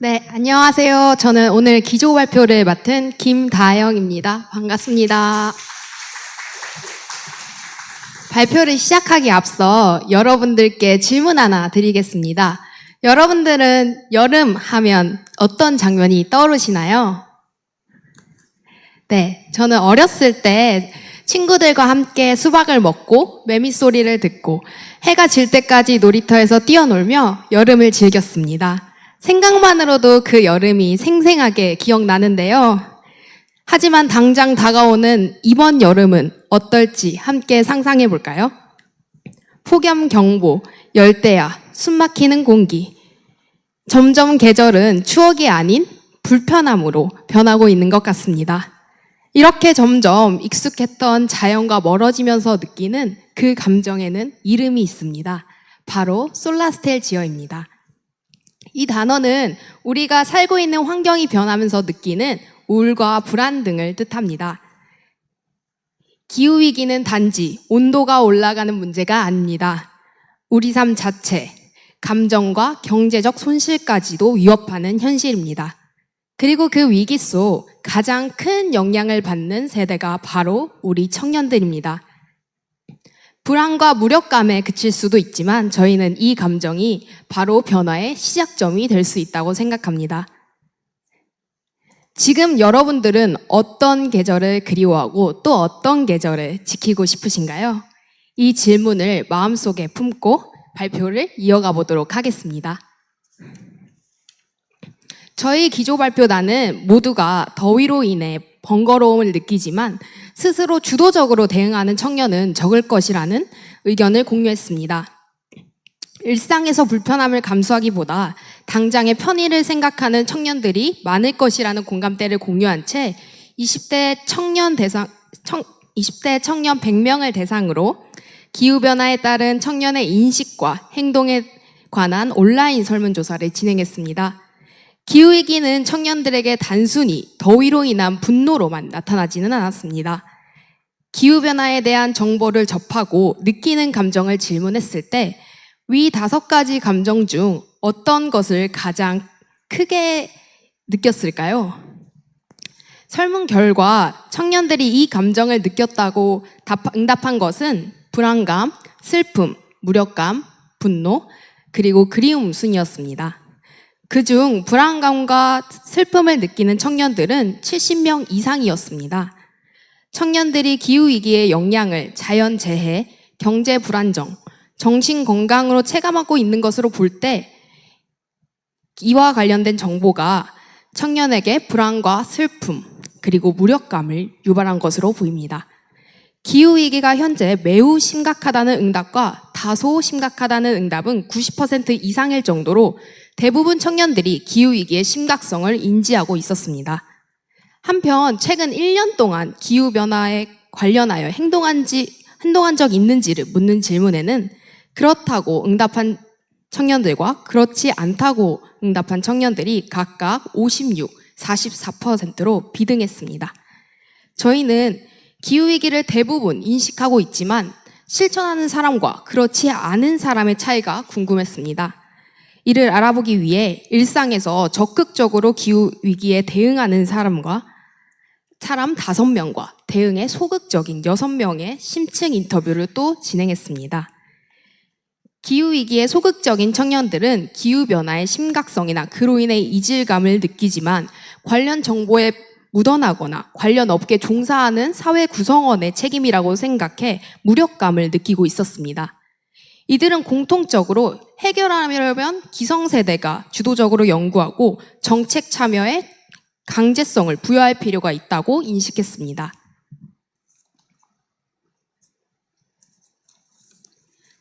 네, 안녕하세요. 저는 오늘 기조 발표를 맡은 김다영입니다. 반갑습니다. 발표를 시작하기 앞서 여러분들께 질문 하나 드리겠습니다. 여러분들은 여름 하면 어떤 장면이 떠오르시나요? 네, 저는 어렸을 때 친구들과 함께 수박을 먹고 매미 소리를 듣고 해가 질 때까지 놀이터에서 뛰어놀며 여름을 즐겼습니다. 생각만으로도 그 여름이 생생하게 기억나는데요. 하지만 당장 다가오는 이번 여름은 어떨지 함께 상상해 볼까요? 폭염 경보, 열대야, 숨막히는 공기. 점점 계절은 추억이 아닌 불편함으로 변하고 있는 것 같습니다. 이렇게 점점 익숙했던 자연과 멀어지면서 느끼는 그 감정에는 이름이 있습니다. 바로 솔라스텔 지어입니다. 이 단어는 우리가 살고 있는 환경이 변하면서 느끼는 우울과 불안 등을 뜻합니다. 기후위기는 단지 온도가 올라가는 문제가 아닙니다. 우리 삶 자체, 감정과 경제적 손실까지도 위협하는 현실입니다. 그리고 그 위기 속 가장 큰 영향을 받는 세대가 바로 우리 청년들입니다. 불안과 무력감에 그칠 수도 있지만 저희는 이 감정이 바로 변화의 시작점이 될 수 있다고 생각합니다. 지금 여러분들은 어떤 계절을 그리워하고 또 어떤 계절을 지키고 싶으신가요? 이 질문을 마음속에 품고 발표를 이어가 보도록 하겠습니다. 저희 기조 발표단은 모두가 더위로 인해 번거로움을 느끼지만 스스로 주도적으로 대응하는 청년은 적을 것이라는 의견을 공유했습니다. 일상에서 불편함을 감수하기보다 당장의 편의를 생각하는 청년들이 많을 것이라는 공감대를 공유한 채 20대 청년 대상, 청, 20대 청년 100명을 대상으로 기후변화에 따른 청년의 인식과 행동에 관한 온라인 설문조사를 진행했습니다. 기후위기는 청년들에게 단순히 더위로 인한 분노로만 나타나지는 않았습니다. 기후변화에 대한 정보를 접하고 느끼는 감정을 질문했을 때 위 다섯 가지 감정 중 어떤 것을 가장 크게 느꼈을까요? 설문 결과 청년들이 이 감정을 느꼈다고 답- 응답한 것은 불안감, 슬픔, 무력감, 분노, 그리고 그리움 순이었습니다. 그중 불안감과 슬픔을 느끼는 청년들은 70명 이상이었습니다. 청년들이 기후위기의 영향을 자연재해, 경제 불안정, 정신 건강으로 체감하고 있는 것으로 볼 때 이와 관련된 정보가 청년에게 불안과 슬픔, 그리고 무력감을 유발한 것으로 보입니다. 기후위기가 현재 매우 심각하다는 응답과 다소 심각하다는 응답은 90% 이상일 정도로 대부분 청년들이 기후위기의 심각성을 인지하고 있었습니다. 한편 최근 1년 동안 기후변화에 관련하여 행동한 지, 행동한 적 있는지를 묻는 질문에는 그렇다고 응답한 청년들과 그렇지 않다고 응답한 청년들이 각각 56, 44%로 비등했습니다. 저희는 기후위기를 대부분 인식하고 있지만 실천하는 사람과 그렇지 않은 사람의 차이가 궁금했습니다. 이를 알아보기 위해 일상에서 적극적으로 기후위기에 대응하는 사람과 사람 다섯 명과 대응에 소극적인 여섯 명의 심층 인터뷰를 또 진행했습니다. 기후위기에 소극적인 청년들은 기후변화의 심각성이나 그로 인해 이질감을 느끼지만 관련 정보에 묻어나거나 관련 업계 종사하는 사회 구성원의 책임이라고 생각해 무력감을 느끼고 있었습니다. 이들은 공통적으로 해결하려면 기성세대가 주도적으로 연구하고 정책 참여에 강제성을 부여할 필요가 있다고 인식했습니다.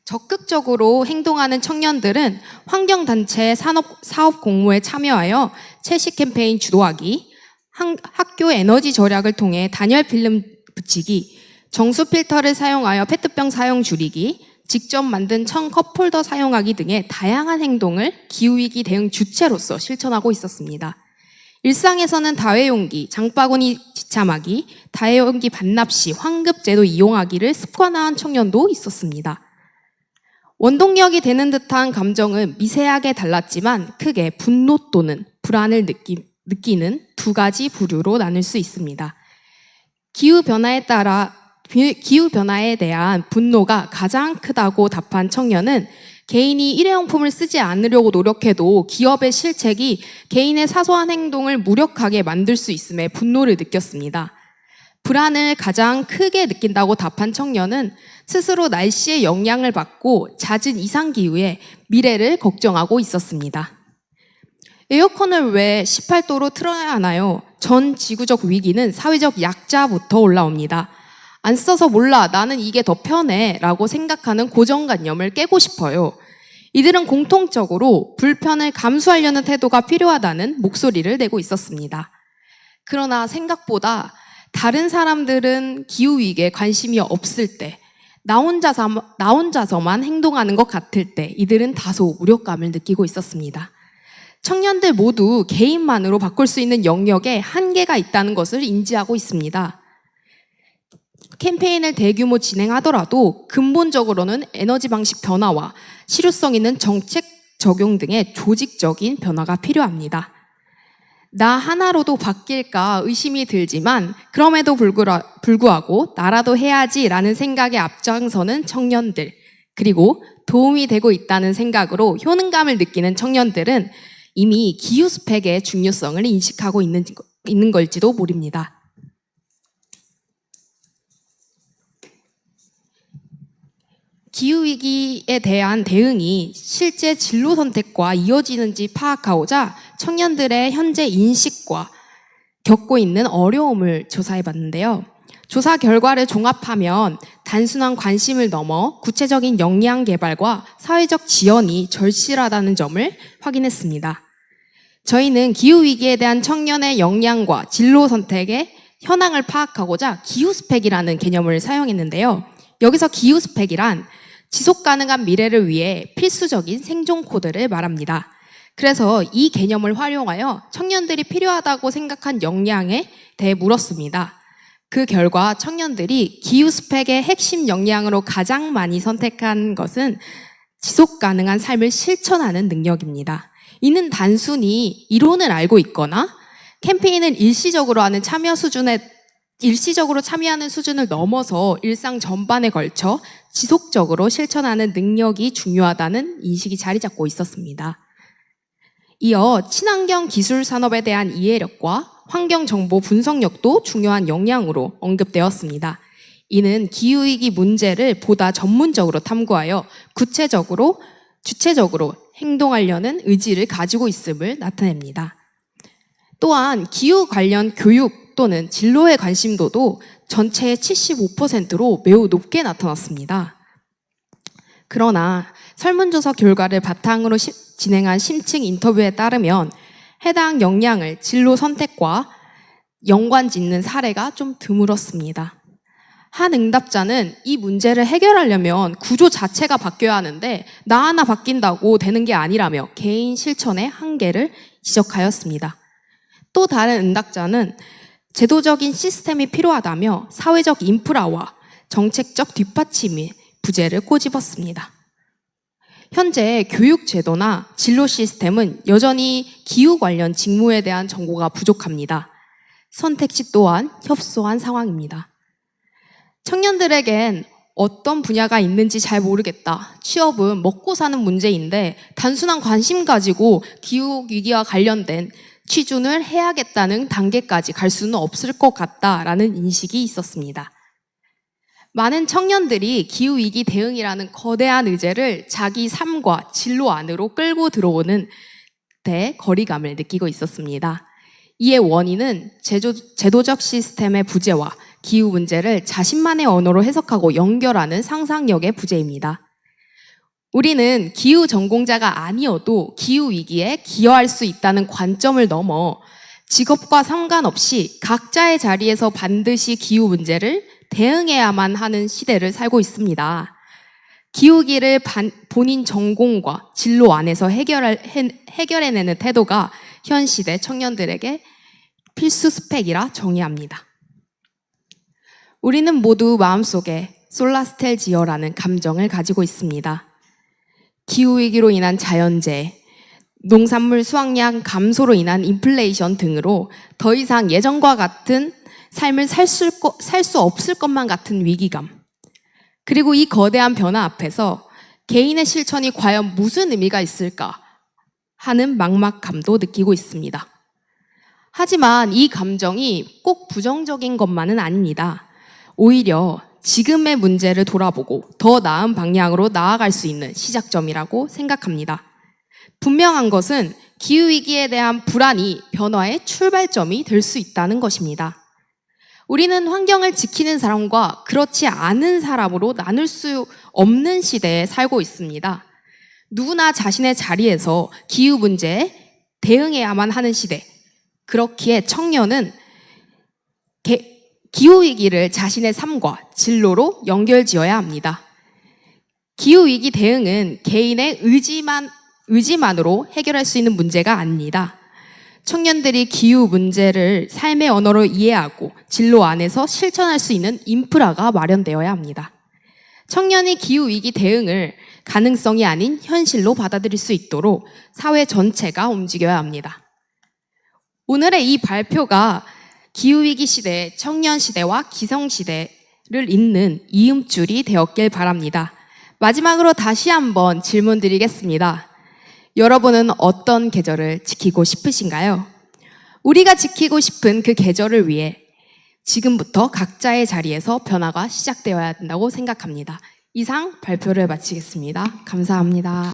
적극적으로 행동하는 청년들은 환경단체 산업, 사업 공모에 참여하여 채식 캠페인 주도하기, 한- 학교 에너지 절약을 통해 단열 필름 붙이기, 정수 필터를 사용하여 페트병 사용 줄이기, 직접 만든 청 컵홀더 사용하기 등의 다양한 행동을 기후위기 대응 주체로서 실천하고 있었습니다. 일상에서는 다회용기, 장바구니 지참하기, 다회용기 반납 시 환급제도 이용하기를 습관화한 청년도 있었습니다. 원동력이 되는 듯한 감정은 미세하게 달랐지만 크게 분노 또는 불안을 느끼, 느끼는 두 가지 부류로 나눌 수 있습니다. 기후 변화에 따라 기후 변화에 대한 분노가 가장 크다고 답한 청년은 개인이 일회용품을 쓰지 않으려고 노력해도 기업의 실책이 개인의 사소한 행동을 무력하게 만들 수 있음에 분노를 느꼈습니다. 불안을 가장 크게 느낀다고 답한 청년은 스스로 날씨의 영향을 받고 잦은 이상기후에 미래를 걱정하고 있었습니다. 에어컨을 왜 18도로 틀어야 하나요? 전 지구적 위기는 사회적 약자부터 올라옵니다. 안 써서 몰라. 나는 이게 더 편해. 라고 생각하는 고정관념을 깨고 싶어요. 이들은 공통적으로 불편을 감수하려는 태도가 필요하다는 목소리를 내고 있었습니다. 그러나 생각보다 다른 사람들은 기후위기에 관심이 없을 때, 나 혼자서, 나 혼자서만 행동하는 것 같을 때 이들은 다소 무력감을 느끼고 있었습니다. 청년들 모두 개인만으로 바꿀 수 있는 영역에 한계가 있다는 것을 인지하고 있습니다. 캠페인을 대규모 진행하더라도 근본적으로는 에너지 방식 변화와 실효성 있는 정책 적용 등의 조직적인 변화가 필요합니다. 나 하나로도 바뀔까 의심이 들지만 그럼에도 불구하고 나라도 해야지라는 생각에 앞장서는 청년들 그리고 도움이 되고 있다는 생각으로 효능감을 느끼는 청년들은 이미 기후 스펙의 중요성을 인식하고 있는, 있는 걸지도 모릅니다. 기후위기에 대한 대응이 실제 진로 선택과 이어지는지 파악하고자 청년들의 현재 인식과 겪고 있는 어려움을 조사해 봤는데요. 조사 결과를 종합하면 단순한 관심을 넘어 구체적인 역량 개발과 사회적 지원이 절실하다는 점을 확인했습니다. 저희는 기후위기에 대한 청년의 역량과 진로 선택의 현황을 파악하고자 기후 스펙이라는 개념을 사용했는데요. 여기서 기후 스펙이란 지속 가능한 미래를 위해 필수적인 생존 코드를 말합니다. 그래서 이 개념을 활용하여 청년들이 필요하다고 생각한 역량에 대해 물었습니다. 그 결과 청년들이 기후 스펙의 핵심 역량으로 가장 많이 선택한 것은 지속 가능한 삶을 실천하는 능력입니다. 이는 단순히 이론을 알고 있거나 캠페인을 일시적으로 하는 참여 수준에 일시적으로 참여하는 수준을 넘어서 일상 전반에 걸쳐 지속적으로 실천하는 능력이 중요하다는 인식이 자리 잡고 있었습니다. 이어 친환경 기술 산업에 대한 이해력과 환경 정보 분석력도 중요한 역량으로 언급되었습니다. 이는 기후위기 문제를 보다 전문적으로 탐구하여 구체적으로 주체적으로 행동하려는 의지를 가지고 있음을 나타냅니다. 또한 기후 관련 교육 또는 진로의 관심도도 전체의 75%로 매우 높게 나타났습니다. 그러나 설문조사 결과를 바탕으로 시, 진행한 심층 인터뷰에 따르면 해당 역량을 진로 선택과 연관 짓는 사례가 좀 드물었습니다. 한 응답자는 이 문제를 해결하려면 구조 자체가 바뀌어야 하는데 나 하나 바뀐다고 되는 게 아니라며 개인 실천의 한계를 지적하였습니다. 또 다른 응답자는 제도적인 시스템이 필요하다며 사회적 인프라와 정책적 뒷받침이 부재를 꼬집었습니다. 현재 교육 제도나 진로 시스템은 여전히 기후 관련 직무에 대한 정보가 부족합니다. 선택지 또한 협소한 상황입니다. 청년들에겐 어떤 분야가 있는지 잘 모르겠다. 취업은 먹고 사는 문제인데 단순한 관심 가지고 기후 위기와 관련된 취준을 해야겠다는 단계까지 갈 수는 없을 것 같다라는 인식이 있었습니다. 많은 청년들이 기후위기 대응이라는 거대한 의제를 자기 삶과 진로 안으로 끌고 들어오는 데 거리감을 느끼고 있었습니다. 이의 원인은 제조, 제도적 시스템의 부재와 기후 문제를 자신만의 언어로 해석하고 연결하는 상상력의 부재입니다. 우리는 기후 전공자가 아니어도 기후 위기에 기여할 수 있다는 관점을 넘어 직업과 상관없이 각자의 자리에서 반드시 기후 문제를 대응해야만 하는 시대를 살고 있습니다. 기후기를 본인 전공과 진로 안에서 해결할, 해결해내는 태도가 현 시대 청년들에게 필수 스펙이라 정의합니다. 우리는 모두 마음속에 솔라스텔지어라는 감정을 가지고 있습니다. 기후위기로 인한 자연재해, 농산물 수확량 감소로 인한 인플레이션 등으로 더 이상 예전과 같은 삶을 살수 없을 것만 같은 위기감. 그리고 이 거대한 변화 앞에서 개인의 실천이 과연 무슨 의미가 있을까 하는 막막감도 느끼고 있습니다. 하지만 이 감정이 꼭 부정적인 것만은 아닙니다. 오히려 지금의 문제를 돌아보고 더 나은 방향으로 나아갈 수 있는 시작점이라고 생각합니다. 분명한 것은 기후위기에 대한 불안이 변화의 출발점이 될 수 있다는 것입니다. 우리는 환경을 지키는 사람과 그렇지 않은 사람으로 나눌 수 없는 시대에 살고 있습니다. 누구나 자신의 자리에서 기후 문제에 대응해야만 하는 시대. 그렇기에 청년은 개- 기후위기를 자신의 삶과 진로로 연결지어야 합니다. 기후위기 대응은 개인의 의지만, 의지만으로 해결할 수 있는 문제가 아닙니다. 청년들이 기후 문제를 삶의 언어로 이해하고 진로 안에서 실천할 수 있는 인프라가 마련되어야 합니다. 청년이 기후위기 대응을 가능성이 아닌 현실로 받아들일 수 있도록 사회 전체가 움직여야 합니다. 오늘의 이 발표가 기후위기 시대, 청년 시대와 기성 시대를 잇는 이음줄이 되었길 바랍니다. 마지막으로 다시 한번 질문 드리겠습니다. 여러분은 어떤 계절을 지키고 싶으신가요? 우리가 지키고 싶은 그 계절을 위해 지금부터 각자의 자리에서 변화가 시작되어야 한다고 생각합니다. 이상 발표를 마치겠습니다. 감사합니다.